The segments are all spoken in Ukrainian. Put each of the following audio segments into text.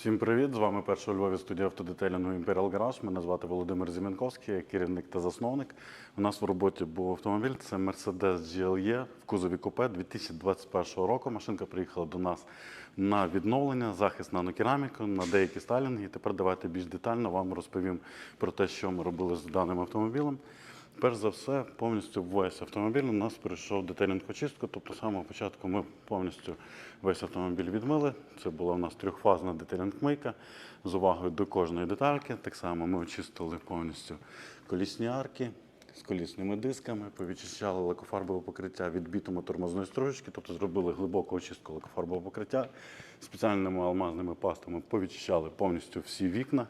Всім привіт! З вами перша у Львові студія автодетелінгу Imperial Garage. Мене звати Володимир Зім'янковський, я керівник та засновник. У нас в роботі був автомобіль. Це Mercedes GLE в кузові купе 2021 року. Машинка приїхала до нас на відновлення, захист нанокераміку, на деякі стайлінги. І тепер давайте більш детально вам розповім про те, що ми робили з даним автомобілем. Перш за все, повністю весь автомобіль у нас пройшов детелінг очистку. Тобто, з самого початку ми повністю весь автомобіль відмили. Це була у нас трьохфазна детелінг мийка з увагою до кожної детальки. Так само ми очистили повністю колісні арки з колісними дисками, повідчищали лакофарбове покриття від бітуму тормозної стружечки, тобто зробили глибоку очистку лакофарбового покриття. Спеціальними алмазними пастами повідчищали повністю всі вікна,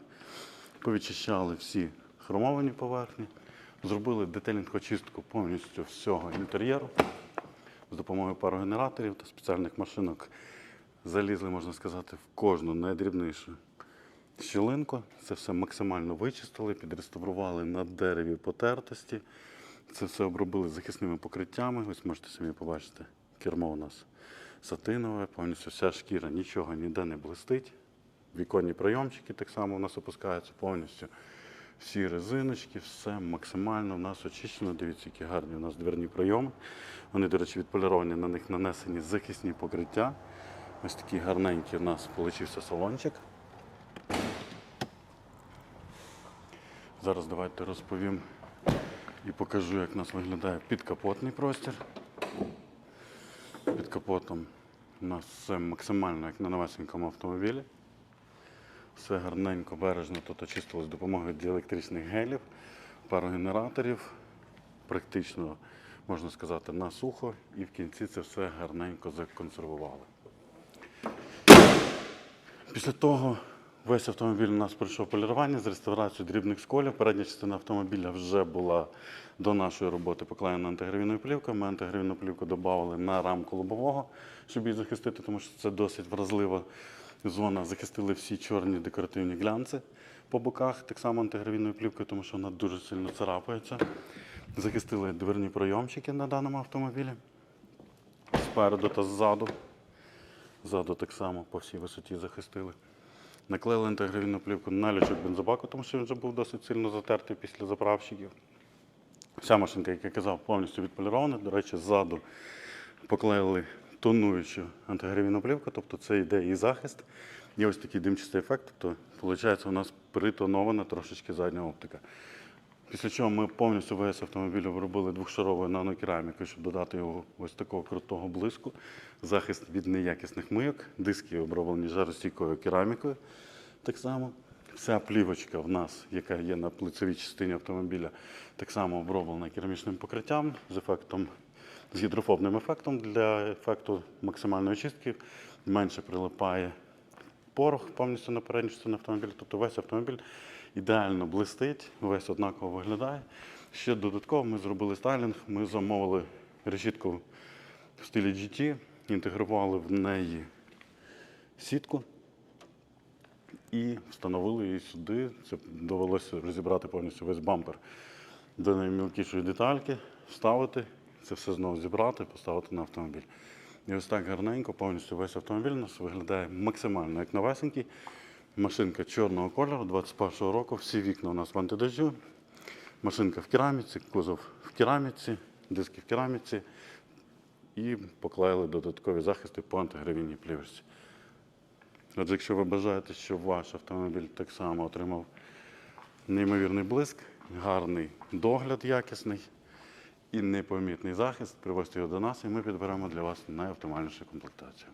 повідчищали всі хромовані поверхні. Зробили детелінг-очистку повністю всього інтер'єру з допомогою парогенераторів та спеціальних машинок. Залізли, можна сказати, в кожну найдрібнішу щілинку. Це все максимально вичистили, підреставрували на дереві потертості. Це все обробили захисними покриттями. Ось можете самі побачити, кермо у нас сатинове, повністю вся шкіра, нічого ніде не блистить. Віконні прийомчики так само у нас опускаються повністю. Всі резиночки, все максимально у нас очищено. Дивіться, які гарні у нас дверні прийоми. Вони, до речі, відполіровані, на них нанесені захисні покриття. Ось такий гарненький у нас получився салончик. Зараз давайте розповім і покажу, як у нас виглядає підкапотний простір. Під капотом у нас все максимально як на новесенькому автомобілі. Все гарненько, бережно тут очистилось з допомогою діелектричних гелів, парогенераторів. Практично, можна сказати, на сухо. І в кінці це все гарненько законсервували. Після того весь автомобіль у нас пройшов полірування з реставрацією дрібних сколів. Передня частина автомобіля вже була до нашої роботи поклеєна антигравійною плівкою. Ми антигравійну плівку додали на рамку лобового, щоб її захистити, тому що це досить вразлива зона. Захистили всі чорні декоративні глянці по боках, так само антигравійною плівкою, тому що вона дуже сильно царапається. Захистили дверні пройомчики на даному автомобілі спереду та ззаду. Ззаду так само по всій висоті захистили. Наклеїли антигравійну плівку на лючок бензобаку, тому що він вже був досить сильно затертий після заправщиків. Вся машинка, як я казав, повністю відполірована. До речі, ззаду поклеїли тонуючу антигравійну плівку, тобто це йде і захист. Є ось такий димчастий ефект, тобто, виходить, у нас притонована трошечки задня оптика. Після чого ми повністю весь автомобіль обробили двохшаровою нанокерамікою, щоб додати його ось такого крутого блиску, захист від неякісних мийок, диски оброблені жаростійкою керамікою. Так само вся плівочка в нас, яка є на лицевій частині автомобіля, так само оброблена керамічним покриттям з ефектом, з гідрофобним ефектом для ефекту максимальної очистки. Менше прилипає порох повністю на передню частину автомобіля. Тобто весь автомобіль ідеально блистить, весь однаково виглядає. Ще додатково ми зробили стайлінг, ми замовили решітку в стилі GT, інтегрували в неї сітку і встановили її сюди. Це довелося розібрати повністю весь бампер до наймілкішої детальки, вставити, це все знову зібрати, поставити на автомобіль. І ось так гарненько, повністю весь автомобіль у нас виглядає максимально як новесенький. Машинка чорного кольору 21-го року, всі вікна у нас в антидождю. Машинка в кераміці, кузов в кераміці, диски в кераміці. І поклеїли додаткові захисти по антигравійній плівочці. Отже, якщо ви бажаєте, щоб ваш автомобіль так само отримав неймовірний блиск, гарний догляд якісний і непомітний захист, привозьте його до нас, і ми підберемо для вас найоптимальнішу комплектацію.